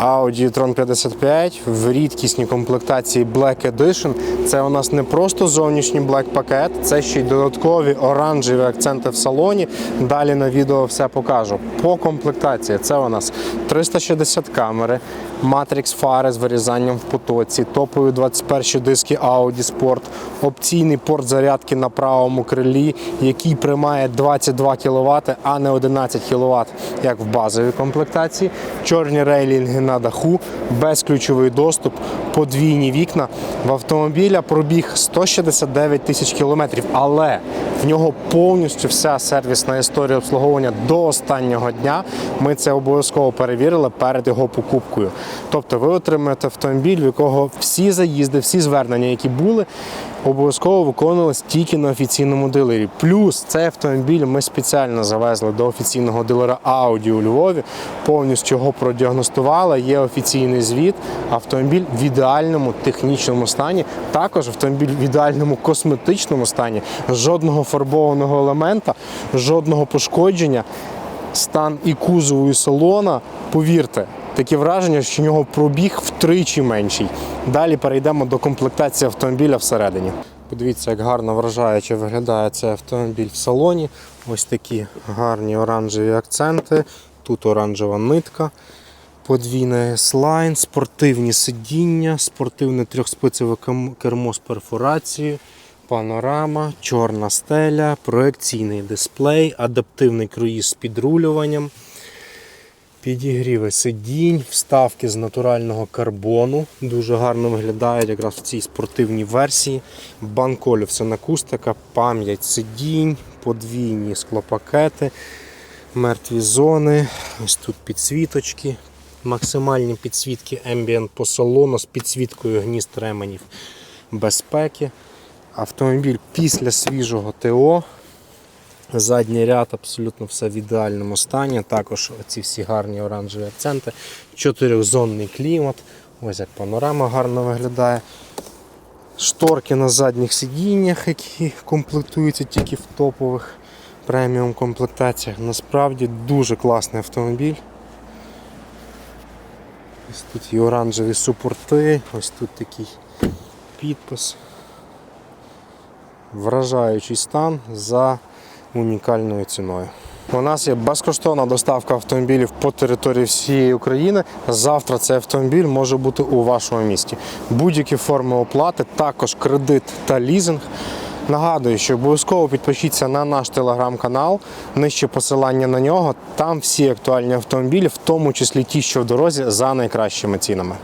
Audi e-tron 55 в рідкісній комплектації Black Edition. Це у нас не просто зовнішній Black пакет, це ще й додаткові оранжеві акценти в салоні. Далі на відео все покажу. По комплектації це у нас 360 камери, Matrix фари з вирізанням в потоці, топові 21 диски Audi Sport, опційний порт зарядки на правому крилі, який приймає 22 кВт, а не 11 кВт, як в базовій комплектації. Чорні рейлінги на даху, безключовий доступ, подвійні вікна. В автомобіля пробіг 169 тисяч кілометрів, але в нього повністю вся сервісна історія обслуговування до останнього дня. Ми це обов'язково перевірили перед його покупкою. Тобто ви отримаєте автомобіль, в якого всі заїзди, всі звернення, які були, обов'язково виконувалися тільки на офіційному дилері. Плюс цей автомобіль ми спеціально завезли до офіційного дилера Audi у Львові, повністю його продіагностували. Є офіційний звіт. Автомобіль в ідеальному технічному стані. Також автомобіль в ідеальному косметичному стані. Жодного фарбованого елемента, жодного пошкодження. Стан і кузову, і салона, повірте, таке враження, що в нього пробіг втричі менший. Далі перейдемо до комплектації автомобіля всередині. Подивіться, як гарно вражаюче виглядає цей автомобіль в салоні. Ось такі гарні оранжеві акценти. Тут оранжева нитка, подвійний слайн, спортивні сидіння, спортивне трьохспицеве кермо з перфорацією, панорама, чорна стеля, проекційний дисплей, адаптивний круїз з підрулюванням. Підігріви сидінь, вставки з натурального карбону. Дуже гарно виглядають якраз в цій спортивній версії. Банколю все акустика, пам'ять сидінь, подвійні склопакети, мертві зони. Ось тут підсвіточки. Максимальні підсвітки Ambient по салону з підсвіткою гнізд ременів безпеки. Автомобіль після свіжого ТО. Задній ряд абсолютно все в ідеальному стані. Також ці всі гарні оранжеві акценти. Чотирьохзонний клімат. Ось як панорама гарно виглядає. Шторки на задніх сидіннях, які комплектуються тільки в топових преміум комплектаціях. Насправді дуже класний автомобіль. Ось тут і оранжеві супорти, ось тут такий підпис. Вражаючий стан за унікальною ціною. У нас є безкоштовна доставка автомобілів по території всієї України. Завтра цей автомобіль може бути у вашому місті. Будь-які форми оплати, також кредит та лізинг. Нагадую, що обов'язково підпишіться на наш телеграм-канал, нижче посилання на нього. Там всі актуальні автомобілі, в тому числі ті, що в дорозі, за найкращими цінами.